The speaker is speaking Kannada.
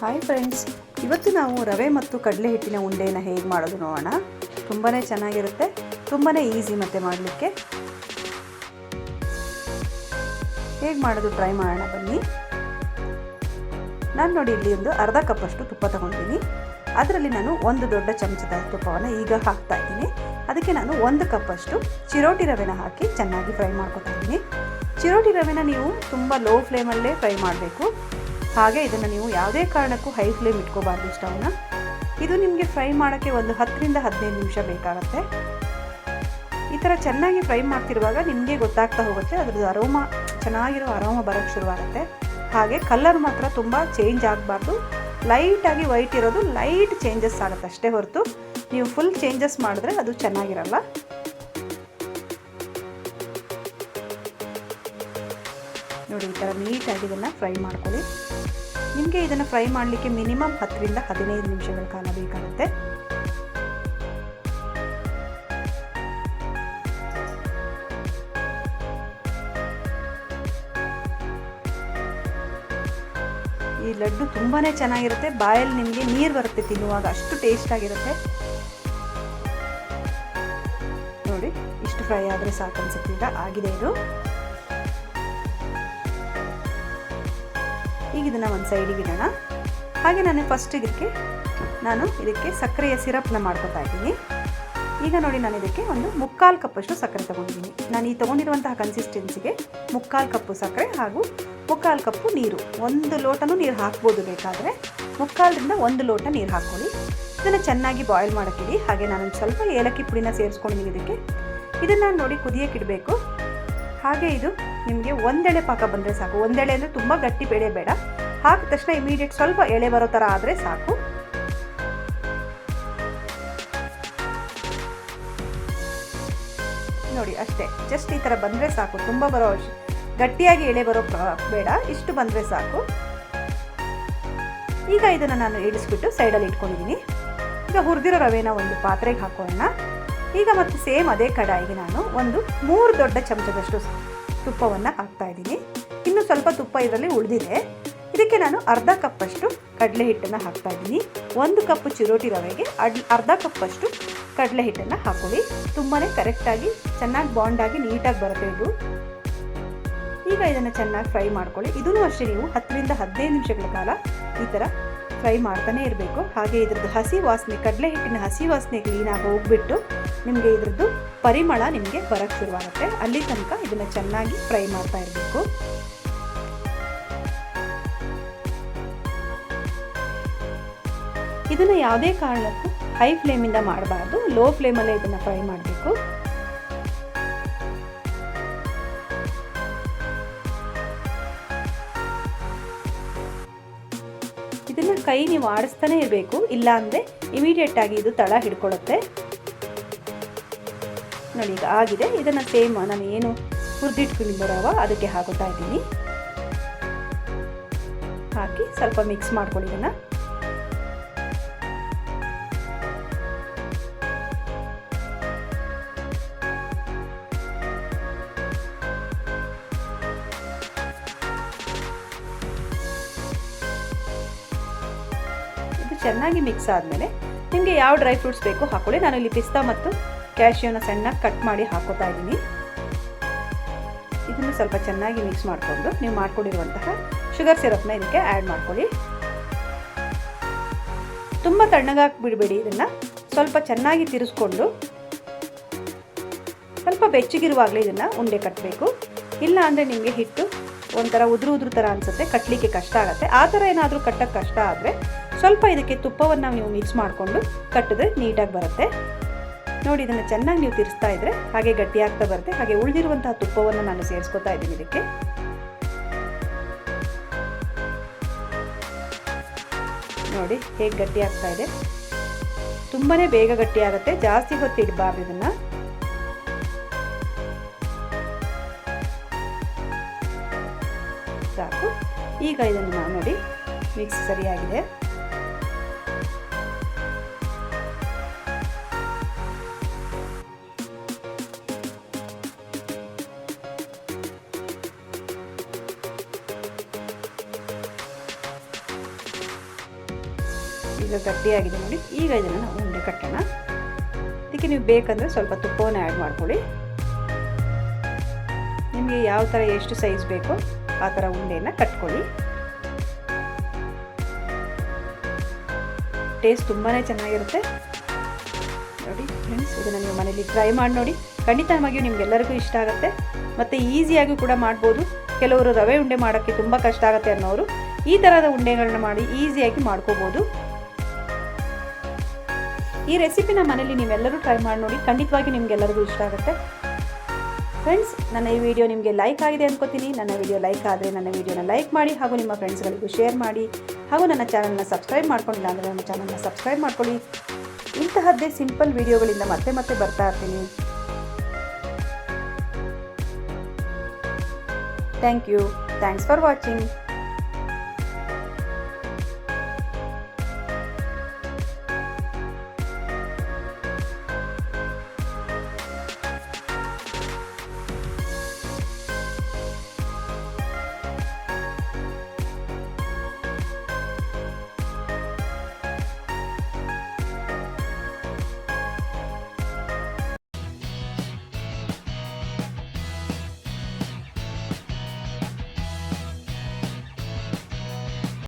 ಹಾಯ್ ಫ್ರೆಂಡ್ಸ್ ಇವತ್ತು ನಾವು ರವೆ ಮತ್ತು ಕಡಲೆ ಹಿಟ್ಟಿನ ಉಂಡೆಯನ್ನು ಹೇಗೆ ಮಾಡೋದು ನೋಡೋಣ. ತುಂಬಾ ಚೆನ್ನಾಗಿರುತ್ತೆ. ತುಂಬಾ ಈಸಿ ಮತ್ತೆ ಮಾಡಲಿಕ್ಕೆ. ಹೇಗೆ ಮಾಡೋದು ಟ್ರೈ ಮಾಡೋಣ ಬನ್ನಿ. ನಾನು ನೋಡಿ ಇಲ್ಲಿ ಒಂದು ಅರ್ಧ ಕಪ್ಪಷ್ಟು ತುಪ್ಪ ತಗೊಂಡಿದ್ದೀನಿ. ಅದರಲ್ಲಿ ನಾನು ಒಂದು ದೊಡ್ಡ ಚಮಚದ ತುಪ್ಪವನ್ನು ಈಗ ಹಾಕ್ತಾ ಇದ್ದೀನಿ. ಅದಕ್ಕೆ ನಾನು ಒಂದು ಕಪ್ಪಷ್ಟು ಚಿರೋಟಿ ರವೆನ ಹಾಕಿ ಚೆನ್ನಾಗಿ ಫ್ರೈ ಮಾಡ್ಕೊತಾ ಇದ್ದೀನಿ. ಚಿರೋಟಿ ರವೆನ ನೀವು ತುಂಬ ಲೋ ಫ್ಲೇಮಲ್ಲೇ ಫ್ರೈ ಮಾಡಬೇಕು. ಹಾಗೆ ಇದನ್ನು ನೀವು ಯಾವುದೇ ಕಾರಣಕ್ಕೂ ಹೈ ಫ್ಲೇಮ್ ಇಟ್ಕೋಬಾರ್ದು ಸ್ಟವ್ನ. ಇದು ನಿಮಗೆ ಫ್ರೈ ಮಾಡೋಕ್ಕೆ ಒಂದು ಹತ್ತರಿಂದ ಹದಿನೈದು ನಿಮಿಷ ಬೇಕಾಗುತ್ತೆ. ಈ ಥರ ಚೆನ್ನಾಗಿ ಫ್ರೈ ಮಾಡ್ತಿರುವಾಗ ನಿಮಗೆ ಗೊತ್ತಾಗ್ತಾ ಹೋಗುತ್ತೆ, ಅದ್ರದ್ದು ಅರೋಮ, ಚೆನ್ನಾಗಿರೋ ಅರೋಮ ಬರೋಕ್ಕೆ ಶುರುವಾಗುತ್ತೆ. ಹಾಗೆ ಕಲರ್ ಮಾತ್ರ ತುಂಬ ಚೇಂಜ್ ಆಗಬಾರ್ದು. ಲೈಟಾಗಿ ವೈಟ್ ಇರೋದು ಲೈಟ್ ಚೇಂಜಸ್ ಆಗುತ್ತೆ ಅಷ್ಟೇ ಹೊರತು. ನೀವು ಫುಲ್ ಚೇಂಜಸ್ ಮಾಡಿದ್ರೆ ಅದು ಚೆನ್ನಾಗಿರಲ್ಲ. ಥರ ನೀಟಾಗಿ ಇದನ್ನು ಫ್ರೈ ಮಾಡ್ಕೊಳ್ಳಿ. ನಿಮಗೆ ಇದನ್ನು ಫ್ರೈ ಮಾಡಲಿಕ್ಕೆ ಮಿನಿಮಮ್ ಹತ್ತರಿಂದ ಹದಿನೈದು ನಿಮಿಷಗಳ ಕಾಲ ಬೇಕಾಗುತ್ತೆ. ಈ ಲಡ್ಡು ತುಂಬಾ ಚೆನ್ನಾಗಿರುತ್ತೆ. ಬಾಯಲ್ಲಿ ನಿಮಗೆ ನೀರು ಬರುತ್ತೆ ತಿನ್ನುವಾಗ, ಅಷ್ಟು ಟೇಸ್ಟ್ ಆಗಿರುತ್ತೆ. ನೋಡಿ, ಇಷ್ಟು ಫ್ರೈ ಆದರೆ ಸಾಕು ಅನ್ಸುತ್ತೆ ಆಗಿದೆ ಇದು. ಇದನ್ನು ಒಂದು ಸೈಡಿಗೆ ಇಡೋಣ. ಹಾಗೆ ನಾನು ಫಸ್ಟ್ ಇದಕ್ಕೆ ನಾನು ಇದಕ್ಕೆ ಸಕ್ಕರೆಯ ಸಿರಪ್ನ ಮಾಡ್ಕೊತಾ ಇದ್ದೀನಿ. ಈಗ ನೋಡಿ ನಾನು ಇದಕ್ಕೆ ಒಂದು ಮುಕ್ಕಾಲು ಕಪ್ಪಷ್ಟು ಸಕ್ಕರೆ ತೊಗೊಂಡಿದ್ದೀನಿ. ನಾನು ಈ ತೊಗೊಂಡಿರುವಂತಹ ಕನ್ಸಿಸ್ಟೆನ್ಸಿಗೆ ಮುಕ್ಕಾಲು ಕಪ್ಪು ಸಕ್ಕರೆ ಹಾಗೂ ಮುಕ್ಕಾಲು ಕಪ್ಪು ನೀರು. ಒಂದು ಲೋಟನೂ ನೀರು ಹಾಕ್ಬೋದು ಬೇಕಾದರೆ. ಮುಕ್ಕಾಲರಿಂದ ಒಂದು ಲೋಟ ನೀರು ಹಾಕ್ಕೊಳ್ಳಿ. ಇದನ್ನು ಚೆನ್ನಾಗಿ ಬಾಯ್ಲ್ ಮಾಡೋಕ್ಕಿಡಿ ಹಾಗೆ ನಾನು ಸ್ವಲ್ಪ ಏಲಕ್ಕಿ ಪುಡಿನ ಸೇರಿಸ್ಕೊಂಡಿದ್ದೀನಿ ಇದಕ್ಕೆ. ಇದನ್ನು ನೋಡಿ ಕುದಿಯೋಕೆ ಇಡಬೇಕು. ಹಾಗೆ ಇದು ನಿಮಗೆ ಒಂದೆಳೆ ಪಾಕ ಬಂದರೆ ಸಾಕು. ಒಂದೆಳೆ ಅಂದರೆ ತುಂಬ ಗಟ್ಟಿ ಬೇಳೆ ಬೇಡ. ಹಾಕಿದ ತಕ್ಷಣ ಇಮಿಡಿಯೇಟ್ ಸ್ವಲ್ಪ ಎಳೆ ಬರೋ ಥರ ಆದರೆ ಸಾಕು. ನೋಡಿ, ಅಷ್ಟೇ. ಜಸ್ಟ್ ಈ ಥರ ಬಂದರೆ ಸಾಕು. ತುಂಬ ಬರೋ ಗಟ್ಟಿಯಾಗಿ ಎಳೆ ಬರೋ ಬೇಡ. ಇಷ್ಟು ಬಂದರೆ ಸಾಕು. ಈಗ ಇದನ್ನು ನಾನು ಇಳಿಸ್ಬಿಟ್ಟು ಸೈಡಲ್ಲಿ ಇಟ್ಕೊಂಡಿದ್ದೀನಿ ಈಗ ಹುರಿದಿರೋ ರವೆನ ಒಂದು ಪಾತ್ರೆಗೆ ಹಾಕೋಣ ಈಗ ಮತ್ತೆ ಸೇಮ್ ಅದೇ ಕಡಾಯಿಗೆ ನಾನು ಒಂದು ಮೂರು ದೊಡ್ಡ ಚಮಚದಷ್ಟು ತುಪ್ಪವನ್ನು ಹಾಕ್ತಾ ಇದ್ದೀನಿ. ಇನ್ನು ಸ್ವಲ್ಪ ತುಪ್ಪ ಇದರಲ್ಲಿ ಉಳಿದಿದೆ. ಇದಕ್ಕೆ ನಾನು ಅರ್ಧ ಕಪ್ಪಷ್ಟು ಕಡಲೆ ಹಿಟ್ಟನ್ನು ಹಾಕ್ತಾ ಇದ್ದೀನಿ. ಒಂದು ಕಪ್ ಚಿರೋಟಿ ರವೆಗೆ ಅಡ್ ಅರ್ಧ ಕಪ್ಪಷ್ಟು ಕಡಲೆ ಹಿಟ್ಟನ್ನು ಹಾಕೊಳ್ಳಿ. ತುಂಬಾ ಕರೆಕ್ಟಾಗಿ ಚೆನ್ನಾಗಿ ಬಾಂಡಾಗಿ ನೀಟಾಗಿ ಬರುತ್ತೆ ಇದು. ಈಗ ಇದನ್ನು ಚೆನ್ನಾಗಿ ಫ್ರೈ ಮಾಡ್ಕೊಳ್ಳಿ. ಇದೂ ಅಷ್ಟೇ ನೀವು ಹತ್ತರಿಂದ ಹದಿನೈದು ನಿಮಿಷಗಳ ಕಾಲ ಈ ಥರ ಫ್ರೈ ಮಾಡ್ತಾನೆ ಇರಬೇಕು. ಹಾಗೆ ಇದ್ರದ್ದು ಹಸಿ ವಾಸನೆ, ಕಡಲೆ ಹಿಟ್ಟಿನ ಹಸಿ ವಾಸನೆ ಕ್ಲೀನಾಗಿ ಹೋಗ್ಬಿಟ್ಟು ನಿಮಗೆ ಇದ್ರದ್ದು ಪರಿಮಳ ನಿಮಗೆ ಬರೋಕ್ಕೆ ಶುರುವಾಗುತ್ತೆ. ಅಲ್ಲಿ ತನಕ ಇದನ್ನು ಚೆನ್ನಾಗಿ ಫ್ರೈ ಮಾಡ್ತಾ ಇರಬೇಕು. ಇದನ್ನು ಯಾವುದೇ ಕಾರಣಕ್ಕೂ ಹೈ ಫ್ಲೇಮಿಂದ ಮಾಡಬಾರ್ದು. ಲೋ ಫ್ಲೇಮಲ್ಲೇ ಇದನ್ನು ಫ್ರೈ ಮಾಡಬೇಕು. ಇದನ್ನು ಕೈ ನೀವು ಆಡಿಸ್ತಾನೆ ಇರಬೇಕು. ಇಲ್ಲಾಂದರೆ ಇಮಿಡಿಯೇಟಾಗಿ ಇದು ತಳ ಹಿಡ್ಕೊಳ್ಳುತ್ತೆ ನೋಡಿ ಈಗ ಆಗಿದೆ. ಇದನ್ನು ಸೇಮ್ ನಾನು ಏನು ಹುರಿದಿಟ್ಕೊಂಡಿದ್ದಾರವ ಅದಕ್ಕೆ ಹಾಕುತ್ತಾ ಇದ್ದೀನಿ. ಹಾಕಿ ಸ್ವಲ್ಪ ಮಿಕ್ಸ್ ಮಾಡ್ಕೊಳ್ಳಿ ಇದನ್ನು. ಇದು ಚೆನ್ನಾಗಿ ಮಿಕ್ಸ್ ಆದಮೇಲೆ ನಿಮಗೆ ಯಾವ ಡ್ರೈ ಫ್ರೂಟ್ಸ್ ಬೇಕು ಹಾಕೊಳ್ಳಿ. ನಾನು ಇಲ್ಲಿ ಪಿಸ್ತಾ ಮತ್ತು ಕ್ಯಾಶಿಯೋನ ಸಣ್ಣ ಕಟ್ ಮಾಡಿ ಹಾಕೋತಾ ಇದ್ದೀನಿ. ಇದನ್ನು ಸ್ವಲ್ಪ ಚೆನ್ನಾಗಿ ಮಿಕ್ಸ್ ಮಾಡಿಕೊಂಡು ನೀವು ಮಾಡ್ಕೊಂಡಿರುವಂತಹ ಶುಗರ್ ಸಿರಪ್ನ ಇದಕ್ಕೆ ಆ್ಯಡ್ ಮಾಡ್ಕೊಳ್ಳಿ. ತುಂಬ ತಣ್ಣಗಾಗಿ ಬಿಡಬೇಡಿ ಇದನ್ನು. ಸ್ವಲ್ಪ ಚೆನ್ನಾಗಿ ತಿರುಸ್ಕೊಂಡು ಸ್ವಲ್ಪ ಬೆಚ್ಚಗಿರುವಾಗಲೇ ಇದನ್ನು ಉಂಡೆ ಕಟ್ಟಬೇಕು ಇಲ್ಲ ಅಂದರೆ ನಿಮಗೆ ಹಿಟ್ಟು ಒಂಥರ ಉದುರು ಉದುರು ಥರ ಅನಿಸುತ್ತೆ ಕಟ್ಟಲಿಕ್ಕೆ ಕಷ್ಟ ಆಗುತ್ತೆ. ಆ ಥರ ಏನಾದರೂ ಕಟ್ಟೋಕ್ಕೆ ಕಷ್ಟ ಆದರೆ ಸ್ವಲ್ಪ ಇದಕ್ಕೆ ತುಪ್ಪವನ್ನು ನೀವು ಮಿಕ್ಸ್ ಮಾಡಿಕೊಂಡು ಕಟ್ಟಿದ್ರೆ ನೀಟಾಗಿ ಬರುತ್ತೆ. ನೋಡಿ, ಇದನ್ನು ಚೆನ್ನಾಗಿ ನೀವು ತಿರ್ಸ್ತಾ ಇದ್ದರೆ ಹಾಗೆ ಗಟ್ಟಿ ಆಗ್ತಾ ಬರುತ್ತೆ. ಹಾಗೆ ಉಳಿದಿರುವಂತಹ ತುಪ್ಪವನ್ನು ನಾನು ಸೇರಿಸ್ಕೊತಾ ಇದ್ದೀನಿ ಇದಕ್ಕೆ. ನೋಡಿ, ಹೇಗೆ ಗಟ್ಟಿ ಆಗ್ತಾ ಇದೆ. ತುಂಬಾ ಬೇಗ ಗಟ್ಟಿ ಆಗುತ್ತೆ ಜಾಸ್ತಿ ಹೊತ್ತು ಇಡಬಾರ್ದು ಇದನ್ನು. ಸಾಕು. ಈಗ ಇದನ್ನು ನೋಡಿ, ಮಿಕ್ಸ್ ಸರಿಯಾಗಿದೆ. ಈಗ ಗಟ್ಟಿಯಾಗಿದೆ ನೋಡಿ. ಈಗ ಇದನ್ನು ನಾವು ಉಂಡೆ ಕಟ್ಟೋಣ. ಇದಕ್ಕೆ ನೀವು ಬೇಕಂದರೆ ಸ್ವಲ್ಪ ತುಪ್ಪವನ್ನು ಆ್ಯಡ್ ಮಾಡ್ಕೊಳ್ಳಿ. ನಿಮಗೆ ಯಾವ ಥರ ಎಷ್ಟು ಸೈಜ್ ಬೇಕೋ ಆ ಥರ ಉಂಡೆಯನ್ನು ಕಟ್ಕೊಳ್ಳಿ. ಟೇಸ್ಟ್ ತುಂಬಾ ಚೆನ್ನಾಗಿರುತ್ತೆ. ನೋಡಿ ಫ್ರೆಂಡ್ಸ್ ಇದನ್ನು ನೀವು ಮನೇಲಿ ಟ್ರೈ ಮಾಡಿ ನೋಡಿ. ಖಂಡಿತವಾಗಿಯೂ ನಿಮಗೆಲ್ಲರಿಗೂ ಇಷ್ಟ ಆಗುತ್ತೆ. ಮತ್ತು ಈಸಿಯಾಗಿ ಕೂಡ ಮಾಡ್ಬೋದು. ಕೆಲವರು ರವೆ ಉಂಡೆ ಮಾಡೋಕ್ಕೆ ತುಂಬ ಕಷ್ಟ ಆಗುತ್ತೆ ಅನ್ನೋರು ಈ ಥರದ ಉಂಡೆಗಳನ್ನ ಮಾಡಿ ಈಸಿಯಾಗಿ ಮಾಡ್ಕೋಬೋದು. ಈ ರೆಸಿಪಿನ ಮನೇಲಿ ನೀವೆಲ್ಲರೂ ಟ್ರೈ ಮಾಡಿ ನೋಡಿ, ಖಂಡಿತವಾಗಿ ನಿಮಗೆಲ್ಲರಿಗೂ ಇಷ್ಟ ಆಗುತ್ತೆ. ಫ್ರೆಂಡ್ಸ್ ನನ್ನ ಈ ವಿಡಿಯೋ ನಿಮಗೆ ಲೈಕ್ ಆಗಿದೆ ಅನ್ಕೋತೀನಿ. ನನ್ನ ವಿಡಿಯೋ ಲೈಕ್ ಆದರೆ ನನ್ನ ವಿಡಿಯೋನ ಲೈಕ್ ಮಾಡಿ ಹಾಗೂ ನಿಮ್ಮ ಫ್ರೆಂಡ್ಸ್ಗಳಿಗೂ ಶೇರ್ ಮಾಡಿ ಹಾಗೂ ನನ್ನ ಚಾನಲ್ನ ಸಬ್ಸ್ಕ್ರೈಬ್ ಮಾಡ್ಕೊಂಡಿಲ್ಲ ಅಂದರೆ ನನ್ನ ಚಾನಲ್ನ ಸಬ್ಸ್ಕ್ರೈಬ್ ಮಾಡ್ಕೊಳ್ಳಿ. ಇಂತಹದ್ದೇ ಸಿಂಪಲ್ ವಿಡಿಯೋಗಳಿಂದ ಮತ್ತೆ ಮತ್ತೆ ಬರ್ತಾ ಇರ್ತೀನಿ. Thank you thanks for watching